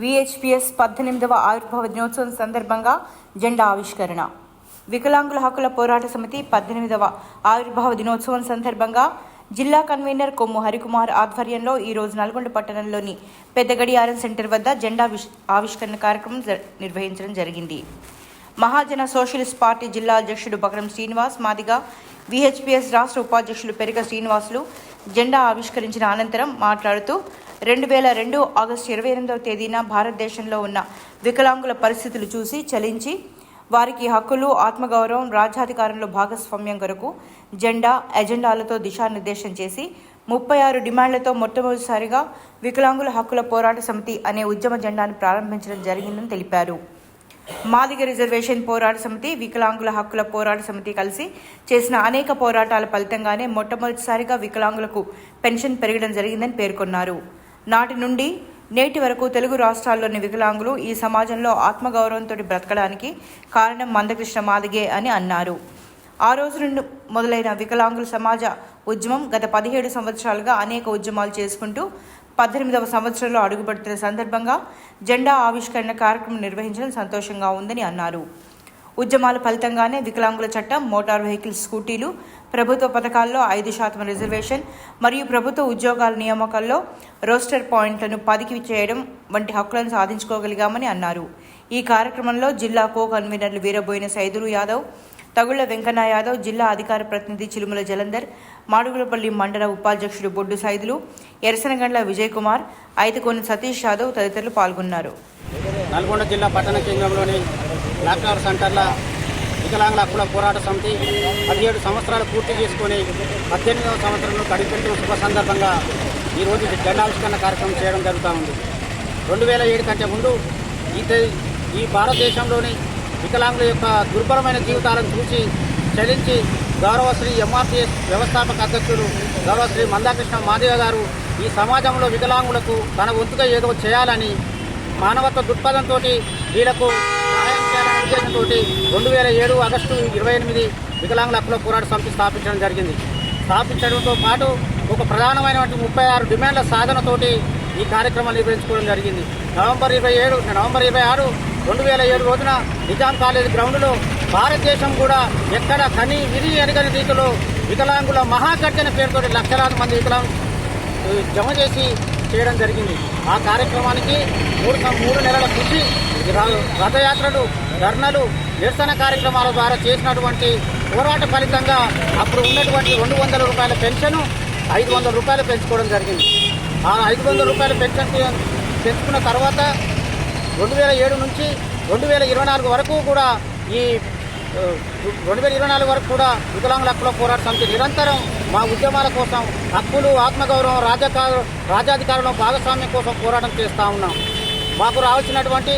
VHPS పద్దెనిమిదవ ఆవిర్భావ దినోత్సవం సందర్భంగా జెండా ఆవిష్కరణ. వికలాంగుల హక్కుల పోరాట సమితి పద్దెనిమిదవ ఆవిర్భావ దినోత్సవం సందర్భంగా జిల్లా కన్వీనర్ కొమ్ము హరికుమార్ ఆధ్వర్యంలో ఈ రోజు నల్గొండ పట్టణంలోని పెద్దగడియారం సెంటర్ వద్ద జెండా విష్- ఆవిష్కరణ కార్యక్రమం జ- నిర్వహించడం జరిగింది. మహాజన సోషలిస్ట్ పార్టీ జిల్లా అధ్యక్షుడు బకరం శ్రీనివాస్ మాదిగా విహెచ్పిఎస్ రాష్ట్ర ఉపాధ్యక్షులు పెరిగ శ్రీనివాసులు జెండా ఆవిష్కరించిన అనంతరం మాట్లాడుతూ రెండు వేల రెండు ఆగస్టు ఇరవై ఎనిమిదవ తేదీన భారతదేశంలో ఉన్న వికలాంగుల పరిస్థితులు చూసి చలించి వారికి హక్కులు ఆత్మగౌరవం రాజ్యాధికారంలో భాగస్వామ్యం కొరకు జెండా ఎజెండాలతో దిశానిర్దేశం చేసి ముప్పై ఆరు డిమాండ్లతో మొట్టమొదటిసారిగా వికలాంగుల హక్కుల పోరాట సమితి అనే ఉద్యమ జెండాను ప్రారంభించడం జరిగిందని తెలిపారు. మాదిగ రిజర్వేషన్ పోరాట సమితి వికలాంగుల హక్కుల పోరాట సమితి కలిసి చేసిన అనేక పోరాటాల ఫలితంగానే మొట్టమొదటిసారిగా వికలాంగులకు పెన్షన్ పెరగడం జరిగిందని పేర్కొన్నారు. నాటి నుండి నేటి వరకు తెలుగు రాష్ట్రాల్లోని వికలాంగులు ఈ సమాజంలో ఆత్మగౌరవంతో బ్రతకడానికి కారణం మందకృష్ణ మాదిగే అని అన్నారు. ఆ రోజు నుండి మొదలైన వికలాంగుల సమాజ ఉద్యమం గత పదిహేడు సంవత్సరాలుగా అనేక ఉద్యమాలు చేసుకుంటూ పద్దెనిమిదవ సంవత్సరంలో అడుగుపెడుతున్న సందర్భంగా జెండా ఆవిష్కరణ కార్యక్రమం నిర్వహించడం సంతోషంగా ఉందని అన్నారు. ఉద్యమాల ఫలితంగానే వికలాంగుల చట్టం మోటార్ వెహికల్ స్కూటీలు ప్రభుత్వ పథకాల్లో ఐదు శాతం రిజర్వేషన్ మరియు ప్రభుత్వ ఉద్యోగాల నియామకాల్లో రోస్టర్ పాయింట్లను పదికి చేయడం వంటి హక్కులను సాధించుకోగలిగామని అన్నారు. ఈ కార్యక్రమంలో జిల్లా కో కన్వీనర్లు వీరబోయిన సైదులు యాదవ్ తగుళ్ళ వెంకన్న యాదవ్ జిల్లా అధికార ప్రతినిధి చిలుముల జలంధర్ మాడుగులపల్లి మండల ఉపాధ్యక్షుడు బొడ్డు సైదులు ఎరసనగండ్ల విజయ్ కుమార్ ఐదుకోని సతీష్ యాదవ్ తదితరులు పాల్గొన్నారు. నల్గొండ జిల్లా పట్టణ కేంద్రంలోని డాక్టర్ సెంటర్ల వికలాంగుల హక్కుల పోరాట సమితి పదిహేడు సంవత్సరాలు పూర్తి చేసుకొని పద్దెనిమిదవ సంవత్సరంలో కడిపెట్టిన శుభ సందర్భంగా ఈరోజు జెండావిష్కరణ కార్యక్రమం చేయడం జరుగుతూ ఉంది. రెండు వేల ఏడు కంటే ముందు ఈ ఈ భారతదేశంలోని వికలాంగుల యొక్క దుర్భరమైన జీవితాలను చూసి చలించి గౌరవశ్రీ ఎంఆర్పిఎస్ వ్యవస్థాపక అధ్యక్షుడు గౌరవశ్రీ మందాకృష్ణ మాదేవ గారు ఈ సమాజంలో వికలాంగులకు తన వంతుగా ఏదో చేయాలని మానవత్వ దృక్పథంతో వీళ్ళకు సహాయం చేయాలనే ఉద్దేశంతో రెండు వేల ఏడు ఆగస్టు ఇరవై ఎనిమిది వికలాంగుల హక్కుల పోరాట సమితి స్థాపించడం జరిగింది. స్థాపించడంతో పాటు ఒక ప్రధానమైనటువంటి ముప్పై ఆరు డిమాండ్ల సాధనతోటి ఈ కార్యక్రమాలు నిర్వహించుకోవడం జరిగింది. నవంబర్ ఇరవై ఏడు నవంబర్ ఇరవై ఆరు రెండు వేల ఏడు రోజున నిజాం కాలేజ్ గ్రౌండ్లో భారతదేశం కూడా ఎక్కడ కని విని ఎరగని రీతిలో వికలాంగుల మహాగర్జన పేరుతో లక్షలాది మంది వికలాంగ జమ చేసి చేయడం జరిగింది. ఆ కార్యక్రమానికి మూడు మూడు నెలల కృషి రథయాత్రలు ధర్నలు నిరసన కార్యక్రమాల ద్వారా చేసినటువంటి పోరాట ఫలితంగా అప్పుడు ఉన్నటువంటి రెండు వందల రూపాయల పెన్షన్ ఐదు వందల రూపాయలు పెంచుకోవడం జరిగింది. ఆ ఐదు వందల రూపాయల పెన్షన్ పెంచుకున్న తర్వాత రెండు వేల ఏడు నుంచి రెండు వేల ఇరవై నాలుగు వరకు కూడా ఈ రెండు వేల ఇరవై నాలుగు వరకు కూడా వికలాంగుల హక్కుల పోరాట సమితి నిరంతరం మా ఉద్యమాల కోసం హక్కులు ఆత్మగౌరవం రాజకార రాజాధికారంలో భాగస్వామ్యం కోసం పోరాటం చేస్తూ ఉన్నాం. మాకు రావాల్సినటువంటి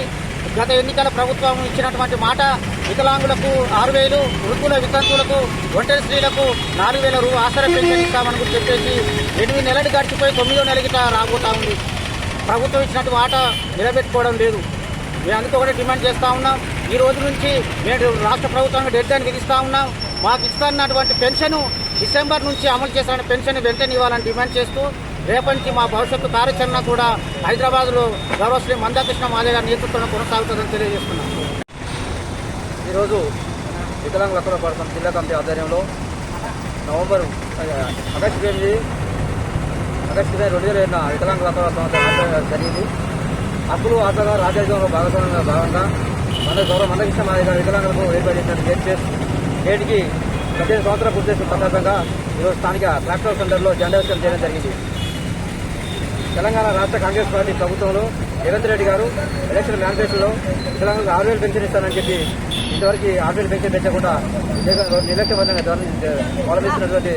గత ఎన్నికల ప్రభుత్వం ఇచ్చినటువంటి మాట వికలాంగులకు ఆరు వేలు వృద్ధుల వితంతులకు ఒంటరి స్త్రీలకు నాలుగు వేల రూ ఆసరా పెన్షన్ ఇస్తామని చెప్పేసి ఎనిమిది నెలలు గడిచిపోయి తొమ్మిదో నెలగిట రాబోతా ఉంది. ప్రభుత్వం ఇచ్చినట్టు మాట నిలబెట్టుకోవడం లేదు. మేము అందుకు ఒకటే డిమాండ్ చేస్తూ ఉన్నాం. ఈ రోజు నుంచి మేము రాష్ట్ర ప్రభుత్వానికి డెడ్ అని విధిస్తూ ఉన్నాం. మాకు ఇస్తున్నటువంటి పెన్షన్ డిసెంబర్ నుంచి అమలు చేసిన పెన్షన్ వెంటనే ఇవ్వాలని డిమాండ్ చేస్తూ రేపటి నుంచి మా భవిష్యత్తు కార్యాచరణ కూడా హైదరాబాద్లో గౌరవశ్రీ మందాకృష్ణ మాదే గారి నేతృత్వంలో కొనసాగుతుందని తెలియజేస్తున్నాం. ఈరోజు వికలాంగుల అక్కడ పోరాటం జిల్లా కమిటీ ఆధ్వర్యంలో నవంబర్ ఆగస్టు ఎనిమిది ఆగస్టు ఇరవై రెండు వేల ఏడున వికలాంగుల హక్కుల జరిగింది. హక్కులు ఆటగా రాజ్యాంగంలో భాగస్వామ్యంగా భాగంగా మన గౌరవ మందకృష్ణ మాది గారు వికలాంగులకు ఏర్పడినటువంటి గేట్ చేసి నేటికి పద్దెనిమిది సంవత్సరాల పూర్తి చేసిన సందర్భంగా ఈరోజు స్థానిక ట్రాక్టర్ సెంటర్లో జెండా విషయం చేయడం జరిగింది. తెలంగాణ రాష్ట్ర కాంగ్రెస్ పార్టీ ప్రభుత్వంలో రేవంత్ రెడ్డి గారు ఎలక్షన్ మేనిఫెస్టోలో వికలాంగులకు ఆరు వేలు పెన్షన్ ఇస్తానని చెప్పి ఇంతవరకు ఆరు వేలు పెన్షన్ పెంచకుండా నిర్లక్ష్యబద్ధంగా అవలంబిస్తున్నటువంటి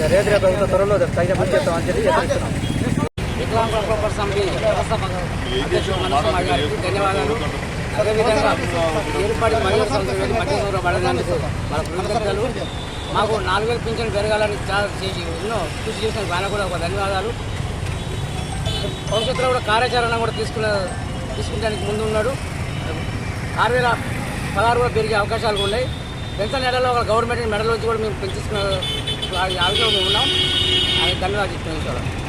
రేవంత్ త్వరలో తగిన పని చేస్తామని చెప్పి హెచ్చరిస్తున్నాం వికలాంగుల హక్కుల సమితి వ్యవస్థాపక అధ్యక్షుడు గారికి ధన్యవాదాలు అదేవిధంగా ఏర్పడి మహిళా సంస్థలు మధ్య పడడానికి మన కృతజ్ఞతలు మాకు నాలుగు వేల పింఛన్ పెరగాలని చాలా చేసి ఎన్నో కృషి చేసిన ఆయన కూడా ఒక ధన్యవాదాలు. భవిష్యత్తులో కూడా కార్యాచరణ కూడా తీసుకున్న తీసుకుంటానికి ముందు ఉన్నాడు. ఆరు వేల పదహారు కూడా పెరిగే అవకాశాలు ఉన్నాయి. పెంచిన నెలలో గవర్నమెంట్ మెడలోంచి కూడా మేము పెంచుకున్న ఆవిషయం మేము ఉన్నాం ఆయన ధన్యవాదాలు చెప్తున్నాం